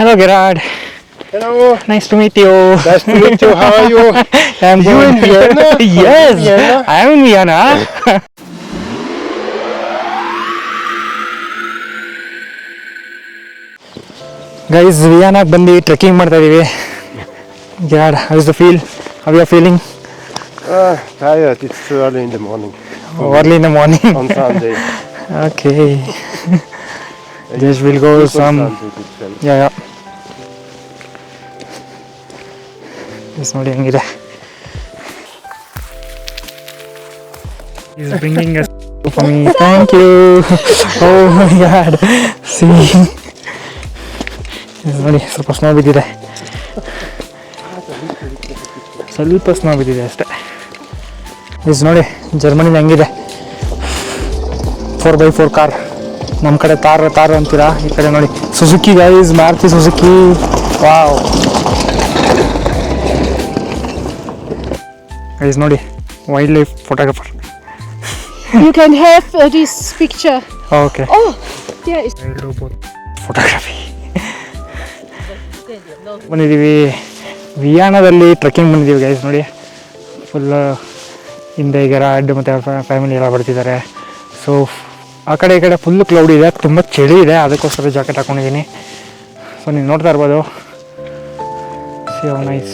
Hello, Gerard. Hello. Nice to meet you. Nice to meet you. How are you? I'm You in Vienna? Are you in yes, Vienna? I am in Vienna. Guys ವಿಯಾನಾಗ ಬಂದು trekking ಮಾಡ್ತಾ ಇದೀವಿ ಯಾಡ್ how is the feel how you feeling Ah, tired. It's too early in the morning early in the morning on Sunday. Okay just will go Super some Sunday itself. Yeah yeah Yes ನೋಡಿ ಹೆಂಗಿದೆ. He's bringing us for me. Thank you. Oh my god. See. ನೋಡಿ ಸ್ವಲ್ಪ snow ಬಿದ್ದಿದೆ. ಸ್ವಲ್ಪ snow ಬಿದ್ದಿದೆ ಅಷ್ಟೇ. Is ನೋಡಿ ಜರ್ಮನಿಲಿ ಹೆಂಗಿದೆ. ಫೋರ್ ಬೈ ಫೋರ್ ಕಾರ್ ನಮ್ಮ ಕಡೆ ತಾರ್ ತಾರ್ ಅಂತೀರಾ? ಈ ಕಡೆ ನೋಡಿ. Suzuki guys Maruti Suzuki wow guys ನೋಡಿ wildlife photographer you can have this this picture. Okay oh. Photography ಬಂದಿದ್ದೀವಿ. ವಿಯಾನದಲ್ಲಿ ಟ್ರೆಕ್ಕಿಂಗ್ ಬಂದಿದ್ದೀವಿ ಗೈಸ್ ನೋಡಿ. ಫುಲ್ ಹಿಂದೆ ಗೆರಾಡ್ ಮತ್ತು ಅವ್ರ ಫ್ಯಾಮಿಲಿ ಎಲ್ಲ ಬರ್ತಿದ್ದಾರೆ. ಸೊ ಆ ಕಡೆ ಈ ಕಡೆ ಫುಲ್ ಕ್ಲೌಡ್ ಇದೆ ತುಂಬ ಚಳಿ ಇದೆ ಅದಕ್ಕೋಸ್ಕರ ಜಾಕೆಟ್ ಹಾಕೊಂಡಿದ್ದೀನಿ. ಸೊ ನೀವು ನೋಡ್ತಾ ಇರ್ಬೋದು. ಸಿ ನೈಸ್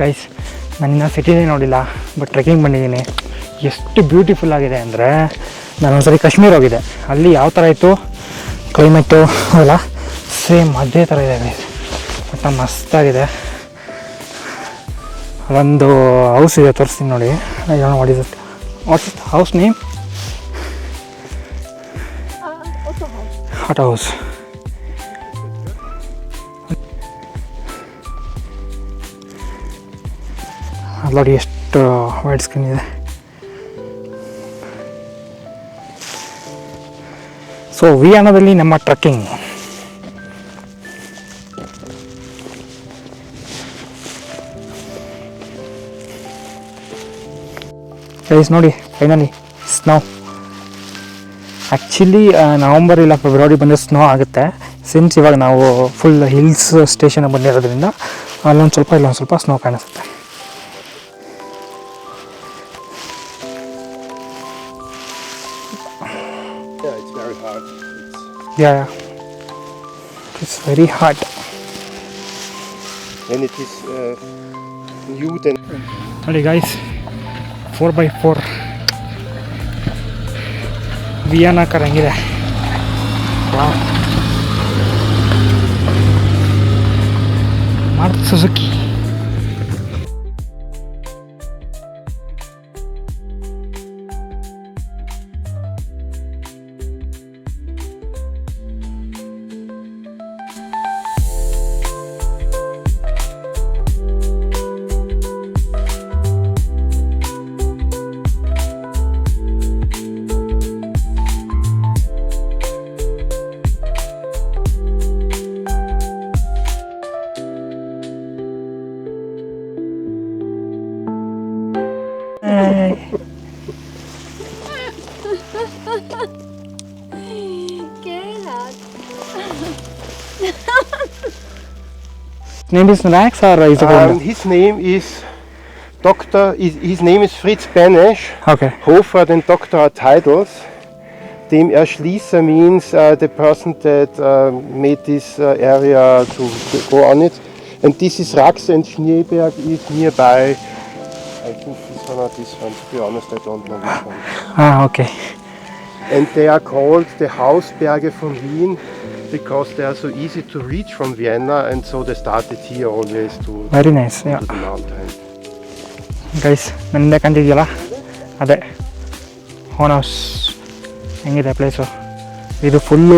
ಗೈಸ್ ನಾನಿನ್ನ ಸಿಟಿನೇ ನೋಡಿಲ್ಲ ಬಟ್ ಟ್ರೆಕ್ಕಿಂಗ್ ಬಂದಿದ್ದೀನಿ. ಎಷ್ಟು ಬ್ಯೂಟಿಫುಲ್ ಆಗಿದೆ ಅಂದರೆ ನಾನು ಒಂದ್ಸರಿ ಕಾಶ್ಮೀರ ಹೋಗಿದ್ದೆ. ಅಲ್ಲಿ ಯಾವ ಥರ ಇತ್ತು? ಕ್ಲೈಮೇಟು ಅವೆಲ್ಲ ಸೇಮ್ ಅದೇ ಥರ ಇದೆ ಗೈಸ್ ಬಟ್ ಮಸ್ತಾಗಿದೆ. ಒಂದು ಹೌಸ್ ಇದೆ ತೋರಿಸ್ತೀನಿ ನೋಡಿ. ಏನೋ ಮಾಡಿದ what's house name hot house ನೋಡಿ ಎಷ್ಟು ವೈಟ್ ಸ್ಕ್ರೀನ್ ಇದೆ. ಸೊ ವಿಯಾನದಲ್ಲಿ ನಮ್ಮ ಟ್ರಕ್ಕಿಂಗ್ ಪ್ಲೀಸ್ ನೋಡಿ ಫೈನಲಿ ಸ್ನೋ ಆ್ಯಕ್ಚುಲಿ ನವಂಬರ್ ಇಲ್ಲ ಫೆಬ್ರವರಿ ಬಂದರೆ ಸ್ನೋ ಆಗುತ್ತೆ. ಸಿನ್ಸ್ ಇವಾಗ ನಾವು ಫುಲ್ ಹಿಲ್ಸ್ ಸ್ಟೇಷನ್ ಬಂದಿರೋದ್ರಿಂದ, ಅಲ್ಲೊಂದು ಸ್ವಲ್ಪ ಇಲ್ಲೊಂದು ಸ್ವಲ್ಪ ಸ್ನೋ ಕಾಣಿಸುತ್ತೆ. Very hard. It's, Yeah. It's very hot. And it is uh, new, then ನೋಡಿ ಗೈಸ್ ಫೋರ್ ಬೈ ಫೋರ್ ವಿಯಾನ ಕಾರ್ ಹೆಂಗಿದೆ wow Maruti Suzuki Ej. Gerhard. Name is Rex or is it Um, his name is Doctor. His, name is Fritz Benesch. Okay. Hofer den Doctor titles. Dem Erschließer means uh, the person that uh, made this uh, area to, to go on it. And this is Rax and Schneeberg is nearby. I can one or this one. To be honest, I don't know which one. ಹಾಂ okay And they are called the Hausberge von Wien because they are so easy to reach from Vienna, and so they started here always to, very nice to the mountain. Guys ನನ್ನಿಂದ ಕಂಡಿದೆಯಲ್ಲ ಅದೇ ಹೋನ್ house ಹೆಂಗಿದೆ place ಇದು full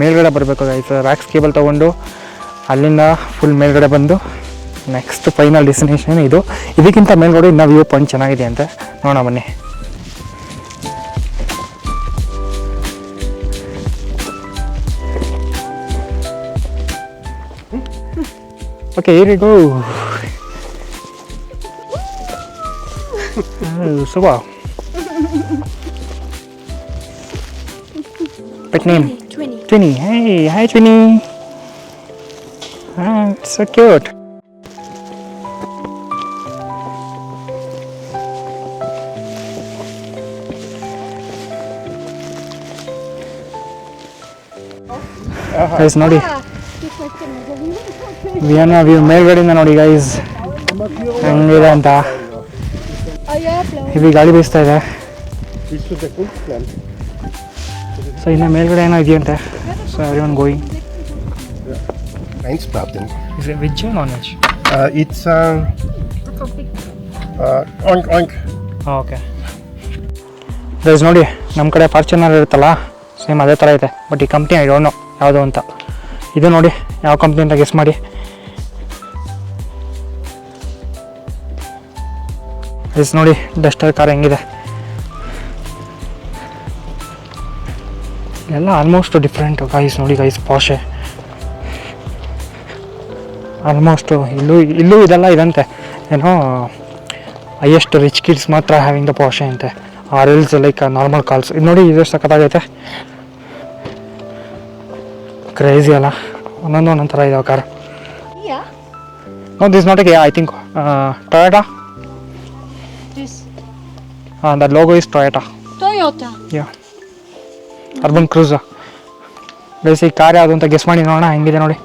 ಮೇಲ್ಗಡೆ ಬರಬೇಕು guys racks cable ತೊಗೊಂಡು ಅಲ್ಲಿಂದ ಫುಲ್ ಮೇಲ್ಗಡೆ ಬಂದು ನೆಕ್ಸ್ಟ್ ಫೈನಲ್ ಡೆಸ್ಟಿನೇಷನ್ ಇದು ಇದಕ್ಕಿಂತ ಮೇಲ್ಗಡೆ ಇನ್ನೂ ವ್ಯೂ ಪಾಯಿಂಟ್ ಚೆನ್ನಾಗಿದೆ ಅಂತೆ ನೋಡೋಣ ಬನ್ನಿ okay here you go Oh, super. Pet name? Twenty. Twinny. Hey, hi Twinny. Ah, it's so cute. Guys ನೋಡಿ. ವಿಯನ್ನ ವ್ಯೂ ಮೇಲ್ಗಡೆಯಿಂದ ನೋಡಿ ಗೈಸ್ ಹೆಂಗಿದೆ ಅಂತ. ಇವಿ ಗಾಳಿ ಬೀಸ್ತಾ ಇದೆ. ಸೊ ಇನ್ನು ಮೇಲ್ಗಡೆ ಏನೋ ಇದೆಯಂತೆ. So everyone going problem is veg non veg it's it's uh, uh, oink oink. Okay guys ನೋಡಿ ನಮ್ಮ ಕಡೆ ಫಾರ್ಚುನರ್ ಇರುತ್ತಲ್ಲ? ಸೇಮ್ ಅದೇ ಥರ ಇದೆ. ಬಟ್ ಈ ಕಂಪ್ನಿ ಐ ಡೋಂಟ್ ನೋ ಯಾವುದು ಅಂತ. ಇದು ನೋಡಿ ಯಾವ ಕಂಪ್ನಿ ಅಂತ ಗೆಸ್ ಮಾಡಿ. ಎಸ್ ನೋಡಿ ಡಸ್ಟರ್ ಕಾರ್ ಹೆಂಗಿದೆ. ಎಲ್ಲ ಆಲ್ಮೋಸ್ಟ್ ಡಿಫ್ರೆಂಟ್ ಗೈಸ್ ನೋಡಿ ಗೈಸ್ ಪಾಶೆ ಆಲ್ಮೋಸ್ಟು ಇಲ್ಲೂ ಇಲ್ಲೂ ಇದೆಲ್ಲ ಇದಂತೆ. ಏನೋ ಹೈಯೆಸ್ಟ್ ರಿಚ್ ಕಿಡ್ಸ್ ಮಾತ್ರ ಹ್ಯಾವಿಂಗ್ ದ ಪಾಶೆ ಅಂತೆ. ರೀಲ್ಸ್ ಲೈಕ್ ನಾರ್ಮಲ್ ಕಾಲ್ಸ್ ಇದು ನೋಡಿ ಇದು ಸಖತ್ತಾಗೈತೆ ಕ್ರೇಜಿ ಅಲ್ಲ. ಒಂದೊಂದು ಒಂದೊಂದು ಥರ ಇದಾವೆ car. No this not I think Toyota ಹಾಂ that logo is Toyota. Yeah Urban Cruiser ಬೇಸಿ car ಯಾವುದು ಅಂತ ಗೆಸ್ ಮಾಡಿ ನೋಡೋಣ ಹೆಂಗಿದೆ ನೋಡಿ.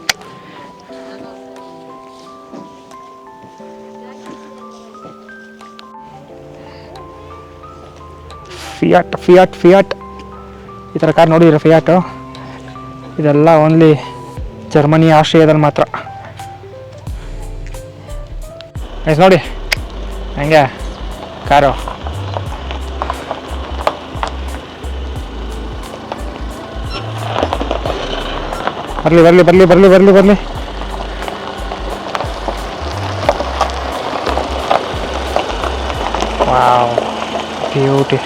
ಫಿಯಾಟ್ ಫಿಯಾಟ್ ಫಿಯಾಟ್ ಈ ಥರ ಕಾರ್ ನೋಡಿದ್ರೆ ಫಿಯಾಟು ಇದೆಲ್ಲ ಓನ್ಲಿ ಜರ್ಮನಿ ಆಸ್ಟ್ರಿಯಾದಲ್ಲಿ ಮಾತ್ರ. ಎಸ್ ನೋಡಿ. ಹೆಂಗೆ? ಕಾರು. ಬರಲಿ ಬರಲಿ ಬರಲಿ ಬರಲಿ ಬರಲಿ ಬರಲಿ. Wow beauty